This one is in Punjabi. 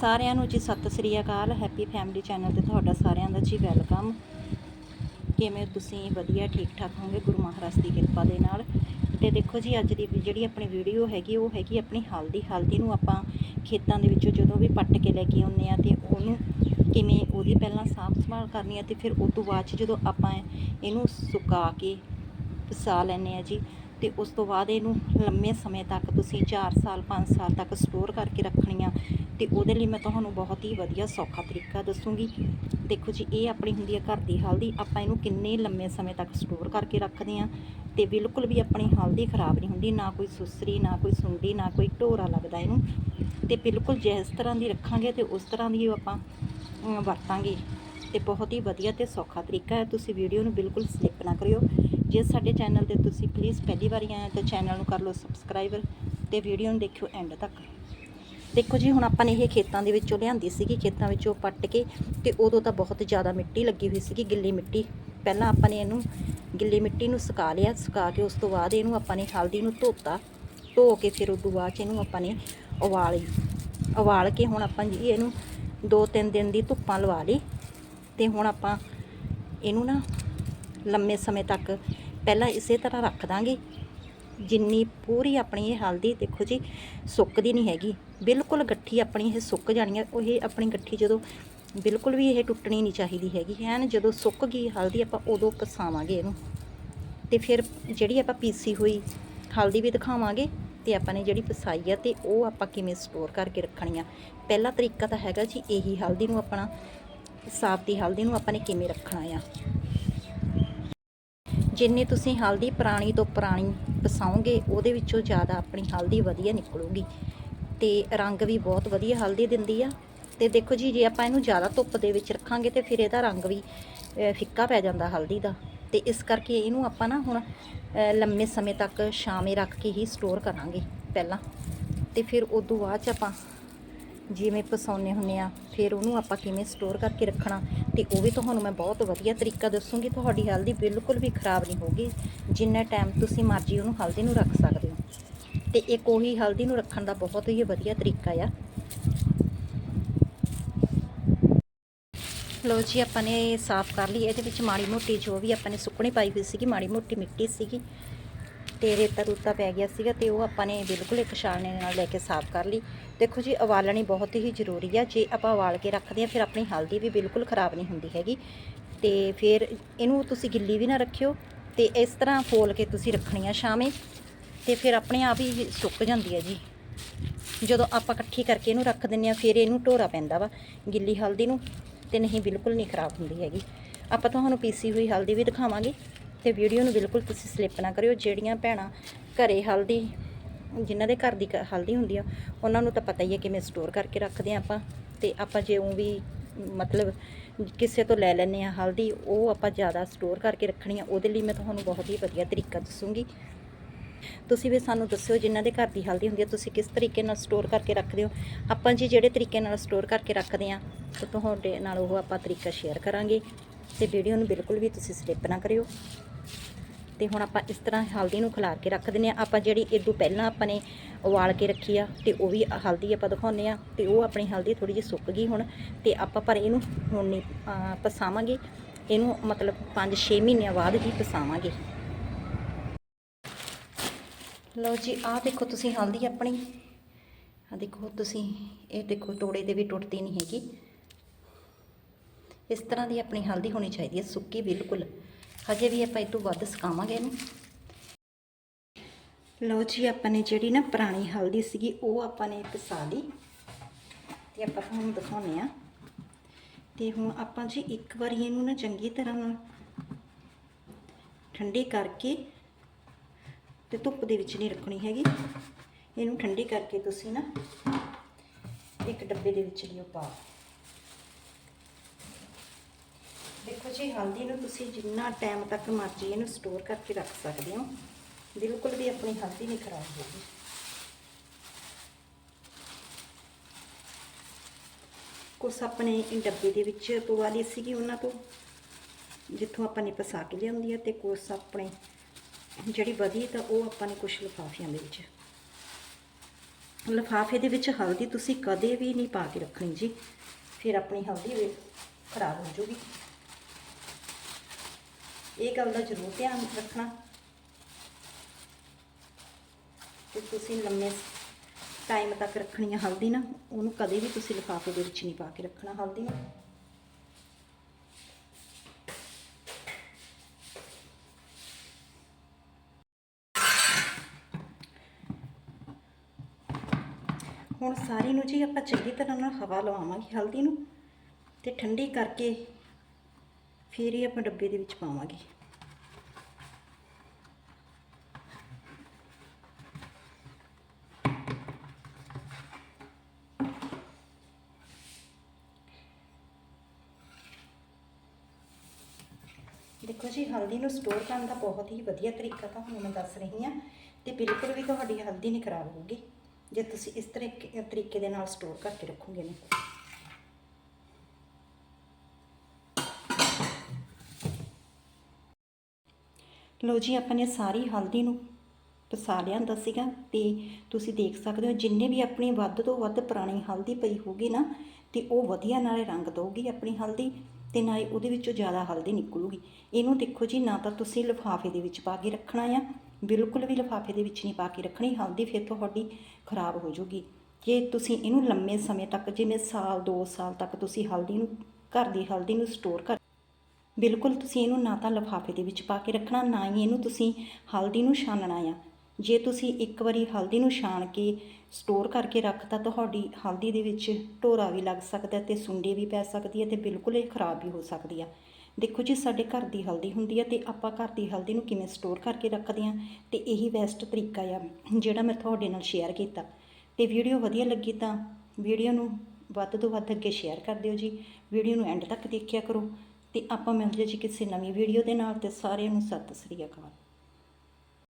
ਸਾਰਿਆਂ ਨੂੰ ਜੀ ਸਤਿ ਸ੍ਰੀ ਅਕਾਲ ਹੈਪੀ ਫੈਮਿਲੀ ਚੈਨਲ ਤੇ ਤੁਹਾਡਾ ਸਾਰਿਆਂ ਦਾ ਜੀ ਵੈਲਕਮ ਕਿਵੇਂ ਤੁਸੀਂ? ਵਧੀਆ, ਠੀਕ ਠਾਕ ਹੋਗੇ ਗੁਰੂ ਮਹਾਰਾਜ ਦੀ ਕਿਰਪਾ ਦੇ ਨਾਲ। ਤੇ ਦੇਖੋ ਜੀ, ਅੱਜ ਦੀ ਜਿਹੜੀ ਆਪਣੀ ਵੀਡੀਓ ਹੈਗੀ, ਉਹ ਹੈਗੀ ਆਪਣੀ ਹਲਦੀ। ਹਲਦੀ ਨੂੰ ਆਪਾਂ ਖੇਤਾਂ ਦੇ ਵਿੱਚੋਂ ਜਦੋਂ ਵੀ ਪੱਟ ਕੇ ਲੈ ਕੇ ਆਉਂਦੇ ਆ ਤੇ ਉਹਨੂੰ ਕਿਵੇਂ ਉਹਦੀ ਪਹਿਲਾਂ ਸਾਫ਼ ਸੰਭਾਲ ਕਰਨੀ ਆ ਤੇ ਫਿਰ ਉਸ ਤੋਂ ਬਾਅਦ 'ਚ ਜਦੋਂ ਆਪਾਂ ਇਹਨੂੰ ਸੁਕਾ ਕੇ ਪਸਾ ਲੈਂਦੇ ਆ ਜੀ ਤੇ ਉਸ ਤੋਂ ਬਾਅਦ ਇਹਨੂੰ ਲੰਮੇ ਸਮੇਂ ਤੱਕ ਤੁਸੀਂ 4 ਸਾਲ 5 ਸਾਲ ਤੱਕ ਸਟੋਰ ਕਰਕੇ ਰੱਖਣੀਆਂ ਤੇ ਉਹਦੇ ਲਈ ਮੈਂ ਤੁਹਾਨੂੰ ਬਹੁਤ ਹੀ ਵਧੀਆ ਸੌਖਾ ਤਰੀਕਾ ਦੱਸੂਗੀ। ਦੇਖੋ ਜੀ, ਇਹ ਆਪਣੀ ਹੁੰਦੀ ਹੈ ਘਰ ਦੀ ਹਲਦੀ, ਆਪਾਂ ਇਹਨੂੰ ਕਿੰਨੇ ਲੰਮੇ ਸਮੇਂ ਤੱਕ ਸਟੋਰ ਕਰਕੇ ਰੱਖਦੇ ਆ ਤੇ ਬਿਲਕੁਲ ਵੀ ਆਪਣੀ ਹਲਦੀ ਖਰਾਬ ਨਹੀਂ ਹੁੰਦੀ, ਨਾ ਕੋਈ ਸੁਸਰੀ, ਨਾ ਕੋਈ ਸੁੰਡੀ, ਨਾ ਕੋਈ ਢੋਰਾ ਲੱਗਦਾ ਇਹਨੂੰ। ਤੇ ਬਿਲਕੁਲ ਜਿਸ ਤਰ੍ਹਾਂ ਦੀ ਰੱਖਾਂਗੇ ਤੇ ਉਸ ਤਰ੍ਹਾਂ ਦੀ ਉਹ ਆਪਾਂ ਵਰਤਾਂਗੇ ਤੇ ਬਹੁਤ ਹੀ ਵਧੀਆ ਤੇ ਸੌਖਾ ਤਰੀਕਾ ਹੈ। ਤੁਸੀਂ ਵੀਡੀਓ ਨੂੰ ਬਿਲਕੁਲ ਸਲਿੱਪ ਨਾ ਕਰਿਓ। ਜੇ ਸਾਡੇ ਚੈਨਲ ਤੇ ਤੁਸੀਂ ਪਲੀਜ਼ ਪਹਿਲੀ ਵਾਰੀ ਆਏ ਤਾਂ ਚੈਨਲ ਨੂੰ ਕਰ ਲਓ ਸਬਸਕ੍ਰਾਈਬਰ ਤੇ ਵੀਡੀਓ ਨੂੰ ਦੇਖਿਓ ਐਂਡ ਤੱਕ। ਦੇਖੋ ਜੀ, ਹੁਣ ਆਪਾਂ ਨੇ ਇਹ ਖੇਤਾਂ ਦੇ ਵਿੱਚੋਂ ਲਿਆਂਦੀ ਸੀਗੀ, ਖੇਤਾਂ ਵਿੱਚੋਂ ਪੱਟ ਕੇ ਤੇ ਉਦੋਂ ਤਾਂ ਬਹੁਤ ਜ਼ਿਆਦਾ ਮਿੱਟੀ ਲੱਗੀ ਹੋਈ ਸੀਗੀ, ਗਿੱਲੀ ਮਿੱਟੀ। ਪਹਿਲਾਂ ਆਪਾਂ ਨੇ ਇਹਨੂੰ ਗਿੱਲੀ ਮਿੱਟੀ ਨੂੰ ਸੁਕਾ ਲਿਆ, ਸੁਕਾ ਕੇ ਉਸ ਤੋਂ ਬਾਅਦ ਇਹਨੂੰ ਆਪਾਂ ਨੇ ਹਲਦੀ ਨੂੰ ਧੋਤਾ। ਧੋ ਕੇ ਫਿਰ ਉਸ ਤੋਂ ਬਾਅਦ ਇਹਨੂੰ ਆਪਾਂ ਨੇ ਉਬਾਲੀ ਉਬਾਲ ਕੇ ਹੁਣ ਆਪਾਂ ਜੀ ਇਹਨੂੰ 2-3 ਦਿਨ ਦੀ ਧੁੱਪਾਂ ਲਵਾ ਲਈ ਤੇ ਹੁਣ ਆਪਾਂ ਇਹਨੂੰ ਨਾ ਲੰਮੇ ਸਮੇਂ ਤੱਕ ਪਹਿਲਾਂ ਇਸੇ ਤਰ੍ਹਾਂ ਰੱਖ ਦਾਂਗੇ। ਜਿੰਨੀ ਪੂਰੀ ਆਪਣੀ ਇਹ ਹਲਦੀ ਦੇਖੋ ਜੀ, ਸੁੱਕਦੀ ਨਹੀਂ ਹੈਗੀ। ਬਿਲਕੁਲ ਗੱਠੀ ਆਪਣੀ ਇਹ ਸੁੱਕ ਜਾਣੀ ਹੈ ਉਹ ਇਹ ਆਪਣੀ ਗੱਠੀ ਜਦੋਂ ਬਿਲਕੁਲ ਵੀ ਇਹ ਟੁੱਟਣੀ ਨਹੀਂ ਚਾਹੀਦੀ ਹੈਗੀ। ਐਨ ਜਦੋਂ ਸੁੱਕ ਗਈ ਹਲਦੀ ਆਪਾਂ ਉਦੋਂ ਪਸਾਵਾਂਗੇ ਇਹਨੂੰ। ਤੇ ਫਿਰ ਜਿਹੜੀ ਆਪਾਂ ਪੀਸੀ ਹੋਈ ਹਲਦੀ ਵੀ ਦਿਖਾਵਾਂਗੇ ਤੇ ਆਪਾਂ ਨੇ ਜਿਹੜੀ ਪਸਾਈ ਆ ਤੇ ਉਹ ਆਪਾਂ ਕਿਵੇਂ ਸਟੋਰ ਕਰਕੇ ਰੱਖਣੀ ਆ। ਪਹਿਲਾ ਤਰੀਕਾ ਤਾਂ ਹੈਗਾ ਜੀ ਇਹੀ ਹਲਦੀ ਨੂੰ ਆਪਣਾ ਸਾਫ਼ ਦੀ ਹਲਦੀ ਨੂੰ ਆਪਾਂ ਨੇ ਕਿਵੇਂ ਰੱਖਣਾ ਆ। ਜਿੰਨੀ ਤੁਸੀਂ ਹਲਦੀ ਪੁਰਾਣੀ ਤੋਂ ਪੁਰਾਣੀ ਪਸਾਓਗੇ ਉਹਦੇ ਵਿੱਚੋਂ ਜ਼ਿਆਦਾ ਆਪਣੀ ਹਲਦੀ ਵਧੀਆ ਨਿਕਲੂਗੀ। ਤੇ ਰੰਗ ਵੀ ਬਹੁਤ ਵਧੀਆ ਹਲਦੀ ਦਿੰਦੀ ਆ। ਤੇ ਦੇਖੋ ਜੀ, ਜੇ ਆਪਾਂ ਇਹਨੂੰ ਜ਼ਿਆਦਾ ਧੁੱਪ ਦੇ ਵਿੱਚ ਰੱਖਾਂਗੇ ਤੇ ਫਿਰ ਇਹਦਾ ਰੰਗ ਵੀ ਫਿੱਕਾ ਪੈ ਜਾਂਦਾ ਹਲਦੀ ਦਾ। ਤੇ ਇਸ ਕਰਕੇ ਇਹਨੂੰ ਆਪਾਂ ਨਾ ਹੁਣ ਲੰਮੇ ਸਮੇਂ ਤੱਕ ਛਾਵੇਂ ਰੱਖ ਕੇ ਹੀ ਸਟੋਰ ਕਰਾਂਗੇ ਪਹਿਲਾਂ। ਤੇ ਫਿਰ ਉਦੋਂ ਬਾਅਦ ਚ ਆਪਾਂ ਜਿਵੇਂ ਪਸਾਉਨੇ ਹੁੰਨੇ ਆ, ਫਿਰ ਉਹਨੂੰ ਆਪਾਂ ਕਿਵੇਂ ਸਟੋਰ ਕਰਕੇ ਰੱਖਣਾ ਤੇ ਉਹ ਵੀ ਤੁਹਾਨੂੰ ਮੈਂ ਬਹੁਤ ਵਧੀਆ ਤਰੀਕਾ ਦੱਸੂਗੀ, ਤੁਹਾਡੀ ਹਲਦੀ ਬਿਲਕੁਲ ਵੀ ਖਰਾਬ ਨਹੀਂ ਹੋਗੀ ਜਿੰਨਾ ਟਾਈਮ ਤੁਸੀਂ ਮਰਜ਼ੀ ਉਹਨੂੰ ਹਲਦੀ ਨੂੰ ਰੱਖ ਸਕਦੇ ਹੋ। ਤੇ ਇੱਕ ਉਹੀ ਹਲਦੀ ਨੂੰ ਰੱਖਣ ਦਾ ਬਹੁਤ ਹੀ ਵਧੀਆ ਤਰੀਕਾ ਆ। ਲੋ ਜੀ, ਆਪਾਂ ਨੇ ਸਾਫ਼ ਕਰ ਲਈ, ਇਹਦੇ ਵਿੱਚ ਮਾੜੀ ਮੋਟੀ ਜੋ ਵੀ ਆਪਾਂ ਨੇ ਸੁੱਕਣੇ ਪਾਈ ਹੋਈ ਸੀਗੀ, ਮਾੜੀ ਮੋਟੀ ਮਿੱਟੀ ਸੀਗੀ ਤੇ ਰੇਤਾ ਰੂਤਾ ਪੈ ਗਿਆ ਸੀਗਾ ਤੇ ਉਹ ਆਪਾਂ ਨੇ ਬਿਲਕੁਲ ਇੱਕ ਛਾਲਣੇ ਨਾਲ ਲੈ ਕੇ ਸਾਫ਼ ਕਰ ਲਈ। ਦੇਖੋ ਜੀ, ਉਬਾਲਣੀ ਬਹੁਤ ਹੀ ਜ਼ਰੂਰੀ ਆ। ਜੇ ਆਪਾਂ ਉਬਾਲ ਕੇ ਰੱਖਦੇ ਆ ਫਿਰ ਆਪਣੀ ਹਲਦੀ ਵੀ ਬਿਲਕੁਲ ਖਰਾਬ ਨਹੀਂ ਹੁੰਦੀ ਹੈਗੀ। ਤੇ ਫਿਰ ਇਹਨੂੰ ਤੁਸੀਂ ਗਿੱਲੀ ਵੀ ਨਾ ਰੱਖਿਓ ਤੇ ਇਸ ਤਰ੍ਹਾਂ ਫੋਲ ਕੇ ਤੁਸੀਂ ਰੱਖਣੀ ਆ ਛਾਵੇਂ ਤੇ ਫਿਰ ਆਪਣੇ ਆਪ ਹੀ ਸੁੱਕ ਜਾਂਦੀ ਹੈ ਜੀ। ਜਦੋਂ ਆਪਾਂ ਇਕੱਠੀ ਕਰਕੇ ਇਹਨੂੰ ਰੱਖ ਦਿੰਨੇ ਆ ਫਿਰ ਇਹਨੂੰ ਢੋਰਾ ਪੈਂਦਾ ਵਾ ਗਿੱਲੀ ਹਲਦੀ ਨੂੰ ਤੇ ਨਹੀਂ, ਬਿਲਕੁਲ ਨਹੀਂ ਖਰਾਬ ਹੁੰਦੀ ਹੈਗੀ। ਆਪਾਂ ਤੁਹਾਨੂੰ ਪੀਸੀ ਹੋਈ ਹਲਦੀ ਵੀ ਦਿਖਾਵਾਂਗੇ। ਤੇ ਵੀਡੀਓ ਨੂੰ ਬਿਲਕੁਲ ਤੁਸੀਂ ਸਲਿੱਪ ਨਾ ਕਰਿਓ। ਜਿਹੜੀਆਂ ਭੈਣਾਂ ਘਰੇ ਹਲਦੀ, ਜਿਨ੍ਹਾਂ ਦੇ ਘਰ ਦੀ ਕ- ਹਲਦੀ ਹੁੰਦੀ ਆ, ਉਹਨਾਂ ਨੂੰ ਤਾਂ ਪਤਾ ਹੀ ਹੈ ਕਿਵੇਂ ਸਟੋਰ ਕਰਕੇ ਰੱਖਦੇ ਆ ਆਪਾਂ। ਤੇ ਆਪਾਂ ਜੇ ਉਹ ਵੀ ਮਤਲਬ ਕਿਸੇ ਤੋਂ ਲੈ ਲੈਂਦੇ ਆ ਹਲਦੀ, ਉਹ ਆਪਾਂ ਜ਼ਿਆਦਾ ਸਟੋਰ ਕਰਕੇ ਰੱਖਣੀ ਆ। ਉਹਦੇ ਲਈ ਮੈਂ ਤੁਹਾਨੂੰ ਬਹੁਤ ਹੀ ਵਧੀਆ ਤਰੀਕਾ ਦੱਸੂਗੀ। ਤੁਸੀਂ ਵੀ ਸਾਨੂੰ ਦੱਸਿਓ ਜਿਨ੍ਹਾਂ ਦੇ ਘਰ ਦੀ ਹਲਦੀ ਹੁੰਦੀ ਹੈ ਤੁਸੀਂ ਕਿਸ ਤਰੀਕੇ ਨਾਲ ਸਟੋਰ ਕਰਕੇ ਰੱਖਦੇ ਹੋ? ਆਪਾਂ ਜੀ ਜਿਹੜੇ ਤਰੀਕੇ ਨਾਲ ਸਟੋਰ ਕਰਕੇ ਰੱਖਦੇ ਆ, ਤਾਂ ਤੁਹਾਡੇ ਨਾਲ ਉਹ ਆਪਾਂ ਤਰੀਕਾ ਸ਼ੇਅਰ ਕਰਾਂਗੇ। ਤੇ ਵੀਡੀਓ ਨੂੰ ਬਿਲਕੁਲ ਵੀ ਤੁਸੀਂ ਸਲਿੱਪ ਨਾ ਕਰਿਓ। ਤੇ ਹੁਣ ਆਪਾਂ ਇਸ ਤਰ੍ਹਾਂ ਹਲਦੀ ਨੂੰ ਖਿਲਾਰ ਕੇ ਰੱਖ ਦਿੰਦੇ ਆ ਆਪਾਂ ਜਿਹੜੀ ਇਦੋਂ ਪਹਿਲਾਂ ਆਪਾਂ ਨੇ ਉਬਾਲ ਕੇ ਰੱਖੀ ਆ ਤੇ ਉਹ ਵੀ ਹਲਦੀ ਆਪਾਂ ਦਿਖਾਉਂਦੇ ਆ ਤੇ ਉਹ ਆਪਣੀ ਹਲਦੀ ਥੋੜੀ ਜਿਹੀ ਸੁੱਕ ਗਈ ਹੁਣ ਤੇ ਆਪਾਂ ਪਰ ਇਹਨੂੰ ਹੁਣ ਨਹੀਂ ਪਸਾਵਾਂਗੇ। ਇਹਨੂੰ ਮਤਲਬ 5-6 ਮਹੀਨਿਆਂ ਬਾਅਦ ਹੀ ਪਸਾਵਾਂਗੇ। ਲਓ ਜੀ, ਆਹ ਦੇਖੋ ਤੁਸੀਂ ਹਲਦੀ ਆਪਣੀ। ਆ ਦੇਖੋ ਤੁਸੀਂ, ਇਹ ਦੇਖੋ ਤੋੜੇ 'ਤੇ ਵੀ ਟੁੱਟਦੀ ਨਹੀਂ ਹੈਗੀ। ਇਸ ਤਰ੍ਹਾਂ ਦੀ ਆਪਣੀ ਹਲਦੀ ਹੋਣੀ ਚਾਹੀਦੀ ਹੈ, ਸੁੱਕੀ ਬਿਲਕੁਲ। ਹਜੇ ਵੀ ਆਪਾਂ ਇਹ ਤੋਂ ਵੱਧ ਸੁਕਾਵਾਂਗੇ ਇਹਨੂੰ। ਲਓ ਜੀ, ਆਪਾਂ ਨੇ ਜਿਹੜੀ ਨਾ ਪੁਰਾਣੀ ਹਲਦੀ ਸੀਗੀ, ਉਹ ਆਪਾਂ ਨੇ ਪਸਾ ਲਈ। ਤੇ ਆਪਾਂ ਤੁਹਾਨੂੰ ਦਿਖਾਉਂਦੇ ਆ ਤੇ ਹੁਣ ਆਪਾਂ ਜੀ ਇੱਕ ਵਾਰੀ ਇਹਨੂੰ ਨਾ ਚੰਗੀ ਤਰ੍ਹਾਂ ਨਾਲ ਠੰਡੀ ਕਰਕੇ, ਤੇ ਧੁੱਪ ਦੇ ਵਿੱਚ ਨਹੀਂ ਰੱਖਣੀ ਹੈਗੀ। ਇਹਨੂੰ ਠੰਡੀ ਕਰਕੇ ਤੁਸੀਂ ਨਾ ਇੱਕ ਡੱਬੇ ਦੇ ਵਿੱਚ ਲਿਓ ਪਾਓ ਦੇਖੋ ਜੀ, ਹਲਦੀ ਨੂੰ ਤੁਸੀਂ ਜਿੰਨਾ ਟਾਈਮ ਤੱਕ ਮਰਜ਼ੀ ਇਹਨੂੰ ਸਟੋਰ ਕਰਕੇ ਰੱਖ ਸਕਦੇ ਹੋ। ਬਿਲਕੁਲ ਵੀ ਆਪਣੀ ਹਲਦੀ ਨਹੀਂ ਖਰਾਬ ਹੋਊਗੀ। ਕੁਛ ਆਪਣੇ ਡੱਬੇ ਦੇ ਵਿੱਚ ਪਵਾ ਲਈ ਸੀਗੀ ਉਹਨਾਂ ਤੋਂ, ਜਿੱਥੋਂ ਆਪਾਂ ਨੇ ਪਸਾ ਕੇ ਲਿਆਉਂਦੀ ਆ ਤੇ ਕੁਛ ਆਪਣੇ ਜਿਹੜੀ ਵਧੀ ਤਾਂ ਉਹ ਆਪਾਂ ਨੇ ਕੁਛ ਲਿਫਾਫਿਆਂ ਦੇ ਵਿੱਚ। ਲਿਫਾਫੇ ਦੇ ਵਿੱਚ ਹਲਦੀ ਤੁਸੀਂ ਕਦੇ ਵੀ ਨਹੀਂ ਪਾ ਕੇ ਰੱਖਣੀ ਜੀ, ਫਿਰ ਆਪਣੀ ਹਲਦੀ ਖਰਾਬ ਹੋ ਜਾਊਗੀ। ਇਹ ਗੱਲ ਦਾ ਜ਼ਰੂਰ ਧਿਆਨ ਰੱਖਣਾ। ਕਿ ਤੁਸੀਂ ਲੰਮੇ ਟਾਈਮ ਤੱਕ ਰੱਖਣੀ ਹੈ ਹਲਦੀ ਨਾ, ਉਹਨੂੰ ਕਦੇ ਵੀ ਤੁਸੀਂ ਲਿਫਾਫੇ ਦੇ ਵਿੱਚ ਨਹੀਂ ਪਾ ਕੇ ਰੱਖਣਾ ਹਲਦੀ ਨੂੰ। ਹੁਣ ਸਾਰੀ ਨੂੰ ਜੀ ਆਪਾਂ ਚੰਗੀ ਤਰ੍ਹਾਂ ਨਾਲ ਹਵਾ ਲਵਾਵਾਂਗੇ ਹਲਦੀ ਨੂੰ। ਤੇ ਠੰਡੀ ਕਰਕੇ ਫਿਰ ਹੀ ਆਪਾਂ ਡੱਬੇ ਦੇ ਵਿੱਚ ਪਾਵਾਂਗੇ। ਦੇਖੋ ਜੀ, ਹਲਦੀ ਨੂੰ ਸਟੋਰ ਕਰਨ ਦਾ ਬਹੁਤ ਹੀ ਵਧੀਆ ਤਰੀਕਾ ਤੁਹਾਨੂੰ ਮੈਂ ਦੱਸ ਰਹੀ ਹਾਂ ਤੇ ਬਿਲਕੁਲ ਵੀ ਤੁਹਾਡੀ ਹਲਦੀ ਨਹੀਂ ਖਰਾਬ ਹੋਊਗੀ। ਜੇ ਤੁਸੀਂ ਇਸ ਤਰੀਕੇ ਤਰੀਕੇ ਦੇ ਨਾਲ ਸਟੋਰ ਕਰਕੇ ਰੱਖੋਗੇ ਨੇ। ਲੋ ਜੀ, ਆਪਾਂ ਨੇ ਸਾਰੀ ਹਲਦੀ ਨੂੰ ਪਸਾ ਲਿਆਂਦਾ ਸੀਗਾ ਤੇ ਤੁਸੀਂ ਦੇਖ ਸਕਦੇ ਹੋ, ਜਿੰਨੇ ਵੀ ਆਪਣੀ ਵੱਧ ਤੋਂ ਵੱਧ ਪੁਰਾਣੀ ਹਲਦੀ ਪਈ ਹੋਊਗੀ ਨਾ, ਤੇ ਉਹ ਵਧੀਆ ਨਾਲੇ ਰੰਗ ਦਊਗੀ ਆਪਣੀ ਹਲਦੀ ਤੇ ਨਾਲੇ ਉਹਦੇ ਵਿੱਚੋਂ ਜ਼ਿਆਦਾ ਹਲਦੀ ਨਿਕਲੂਗੀ। ਇਹਨੂੰ ਦੇਖੋ ਜੀ, ਨਾ ਤਾਂ ਤੁਸੀਂ ਲਿਫਾਫੇ ਦੇ ਵਿੱਚ ਪਾ ਕੇ ਰੱਖਣਾ ਆ, ਬਿਲਕੁਲ ਵੀ ਲਿਫਾਫੇ ਦੇ ਵਿੱਚ ਨਹੀਂ ਪਾ ਕੇ ਰੱਖਣੀ, ਹਲਦੀ ਫਿਰ ਤੁਹਾਡੀ ਖਰਾਬ ਹੋ ਜਾਊਗੀ। ਜੇ ਤੁਸੀਂ ਇਹਨੂੰ ਲੰਮੇ ਸਮੇਂ ਤੱਕ, ਜਿਵੇਂ ਸਾਲ 2 ਸਾਲ ਤੱਕ ਤੁਸੀਂ ਹਲਦੀ ਨੂੰ, ਘਰ ਦੀ ਹਲਦੀ ਨੂੰ ਸਟੋਰ ਕਰ ਬਿਲਕੁਲ ਤੁਸੀਂ ਇਹਨੂੰ ਨਾ ਤਾਂ ਲਿਫਾਫੇ ਦੇ ਵਿੱਚ ਪਾ ਕੇ ਰੱਖਣਾ, ਨਾ ਹੀ ਇਹਨੂੰ ਤੁਸੀਂ ਹਲਦੀ ਨੂੰ ਛਾਨਣਾ ਆ। ਜੇ ਤੁਸੀਂ ਇੱਕ ਵਾਰੀ ਹਲਦੀ ਨੂੰ ਛਾਣ ਕੇ ਸਟੋਰ ਕਰਕੇ ਰੱਖਤਾ, ਤੁਹਾਡੀ ਹਲਦੀ ਦੇ ਵਿੱਚ ਢੋਰਾ ਵੀ ਲੱਗ ਸਕਦਾ ਤੇ ਸੁੰਡੀ ਵੀ ਪੈ ਸਕਦੀ ਹੈ ਤੇ ਬਿਲਕੁਲ ਇਹ ਖਰਾਬ ਵੀ ਹੋ ਸਕਦੀ ਆ। ਦੇਖੋ ਜੀ, ਸਾਡੇ ਘਰ ਦੀ ਹਲਦੀ ਹੁੰਦੀ ਆ ਤੇ ਆਪਾਂ ਘਰ ਦੀ ਹਲਦੀ ਨੂੰ ਕਿਵੇਂ ਸਟੋਰ ਕਰਕੇ ਰੱਖਦੇ ਆ, ਤੇ ਇਹੀ ਬੈਸਟ ਤਰੀਕਾ ਆ ਜਿਹੜਾ ਮੈਂ ਤੁਹਾਡੇ ਨਾਲ ਸ਼ੇਅਰ ਕੀਤਾ। ਤੇ ਵੀਡੀਓ ਵਧੀਆ ਲੱਗੀ ਤਾਂ ਵੀਡੀਓ ਨੂੰ ਵੱਧ ਤੋਂ ਵੱਧ ਅੱਗੇ ਸ਼ੇਅਰ ਕਰ ਦਿਓ ਜੀ। ਵੀਡੀਓ ਨੂੰ ਐਂਡ ਤੱਕ ਦੇਖਿਆ ਕਰੋ। ਤੇ ਆਪਾਂ ਮਿਲਦੇ ਜੀ ਕਿਸੇ ਨਵੀਂ ਵੀਡੀਓ ਦੇ ਨਾਲ, ਤੇ ਸਾਰਿਆਂ ਨੂੰ ਸਤਿ ਸ੍ਰੀ ਅਕਾਲ।